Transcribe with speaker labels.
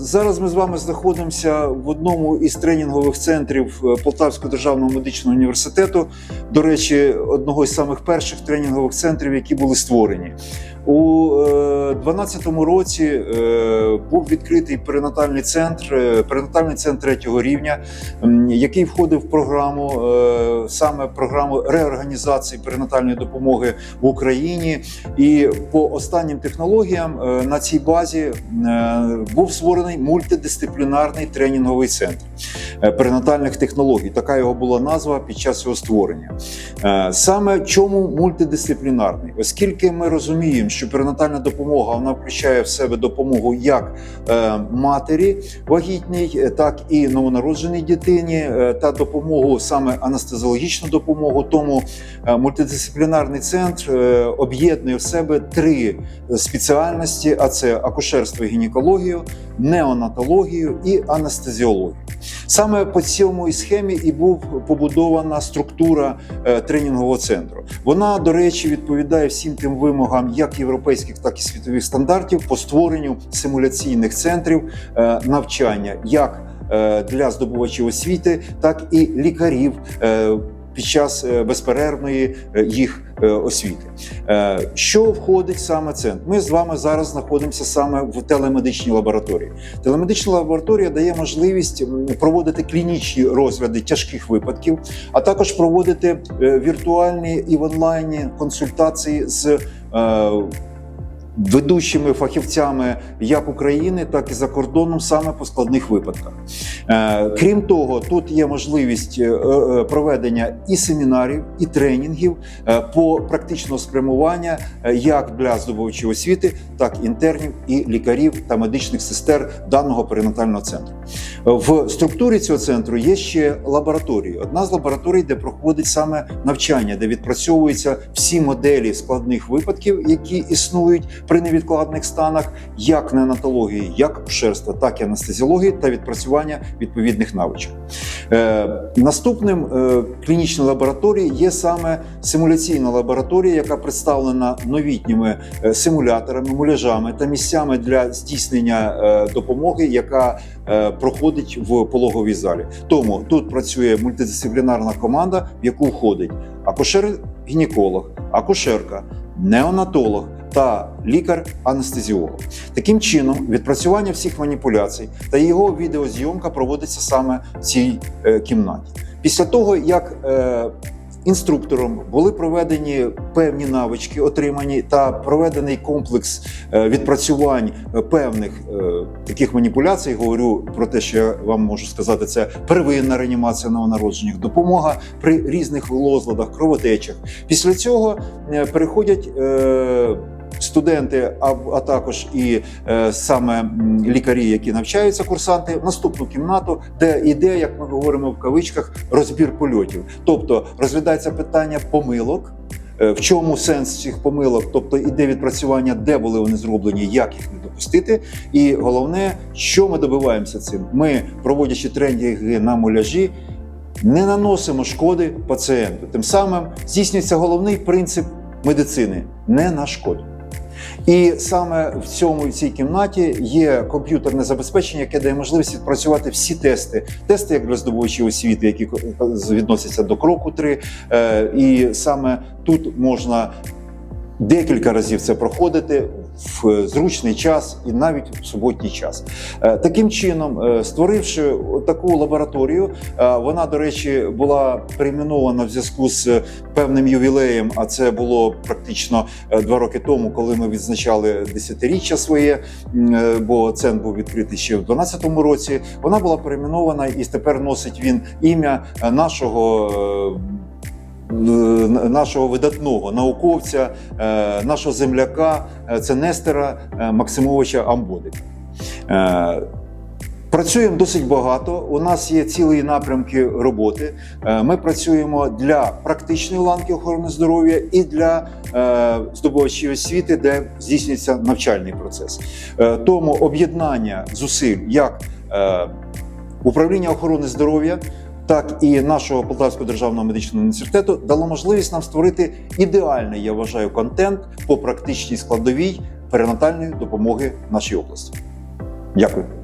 Speaker 1: Зараз ми з вами знаходимося в одному із тренінгових центрів е, Полтавського державного медичного університету. До речі, одного із самих перших тренінгових центрів, які були створені. У 2012 році е, був відкритий перинатальний центр, е, перинатальний центр третього рівня, який входив в програму е, саме програму реорганізації перинатальної допомоги в Україні. І по останнім технологіям е, на цій базі е, був створений мультидисциплінарний тренінговий центр е, перинатальних технологій. Така його була назва під час його створення. Е, Саме чому мультидисциплінарний? Оскільки ми розуміємо, що перинатальна допомога вона включає в себе допомогу як е, матері вагітній, е, так і новонародженій дитині, е, та допомогу саме анестезіологічну допомогу. Тому е, мультидисциплінарний центр е, об'єднує в себе три спеціальності: а це акушерство і гінекологію, неонатологію і анестезіологію. Саме по цьому схемі і був побудована структура е, тренінгового центру. Вона, до речі, відповідає всім тим вимогам, як європейських, так і світових стандартів по створенню симуляційних центрів е, навчання, як е, для здобувачів освіти, так і лікарів. Під час е, безперервної е, їх е, освіти, що входить саме це? Ми з вами зараз знаходимося саме в телемедичній лабораторії. Телемедична лабораторія дає можливість проводити клінічні розгляди тяжких випадків, а також проводити віртуальні і в онлайні консультації з ведучими фахівцями як України, так і за кордоном саме по складних випадках. Е, Крім того, тут є можливість е, е, проведення і семінарів, і тренінгів по практичного спрямування як для здобувачів освіти, так і інтернів і лікарів та медичних сестер даного перинатального центру. В структурі цього центру є ще лабораторії. Одна з лабораторій, де проходить саме навчання, де відпрацьовуються всі моделі складних випадків, які існують при невідкладних станах, як неонатології, як акушерства, так і анестезіології та відпрацювання відповідних навичок. Е, наступним е, клінічній лабораторії є саме симуляційна лабораторія, яка представлена новітніми е, симуляторами, муляжами та місцями для здійснення е, допомоги, яка е, проходить в пологовій залі. Тому тут працює мультидисциплінарна команда, в яку входить акушер-гінеколог, акушерка, неонатолог. Та лікар-анестезіолог. Таким чином, відпрацювання всіх маніпуляцій та його відеозйомка проводиться саме в цій е, кімнаті. Після того, як е, інструктором були проведені певні навички, отримані та проведений комплекс е, відпрацювань е, певних е, таких маніпуляцій. Говорю про те, що я вам можу сказати, це первинна реанімація новонароджених, допомога при різних розладах, кровотечах. Після цього переходять. Студенти, а, а також і е, саме лікарі, які навчаються, курсанти, в наступну кімнату, де йде, як ми говоримо в кавичках, розбір польотів. Тобто розглядається питання помилок, е, в чому сенс цих помилок, тобто іде відпрацювання, де були вони зроблені, як їх не допустити. І головне, що ми добиваємося цим. Ми, проводячи тренінги на муляжі, не наносимо шкоди пацієнту. Тим самим здійснюється головний принцип медицини не нашкодь. І саме в цьому в цій кімнаті є комп'ютерне забезпечення, яке дає можливість відпрацювати всі тести. Тести як для здобувачів освіти, які відносяться до кроку 3. Е, І саме тут можна декілька разів це проходити в зручний час і навіть в суботній час. Е, Таким чином, е, створивши таку лабораторію, е, вона, до речі, була перейменована в зв'язку з певним ювілеєм. А це було практично е, два роки тому, коли ми відзначали десятиріччя своє, е, бо центр був відкритий ще в 2012 році. Вона була перейменована і тепер носить він ім'я е, нашого. Е, Нашого видатного науковця, е, нашого земляка, е, це Нестера Максимовича Амбодика. Працюємо досить багато. У нас є цілі напрямки роботи. Ми працюємо для практичної ланки охорони здоров'я і для здобувачів освіти, де здійснюється навчальний процес. Тому об'єднання зусиль як управління охорони здоров'я. Так і нашого Полтавського державного медичного університету дало можливість нам створити ідеальний, я вважаю, контент по практичній складовій перинатальної допомоги в нашій області. Дякую.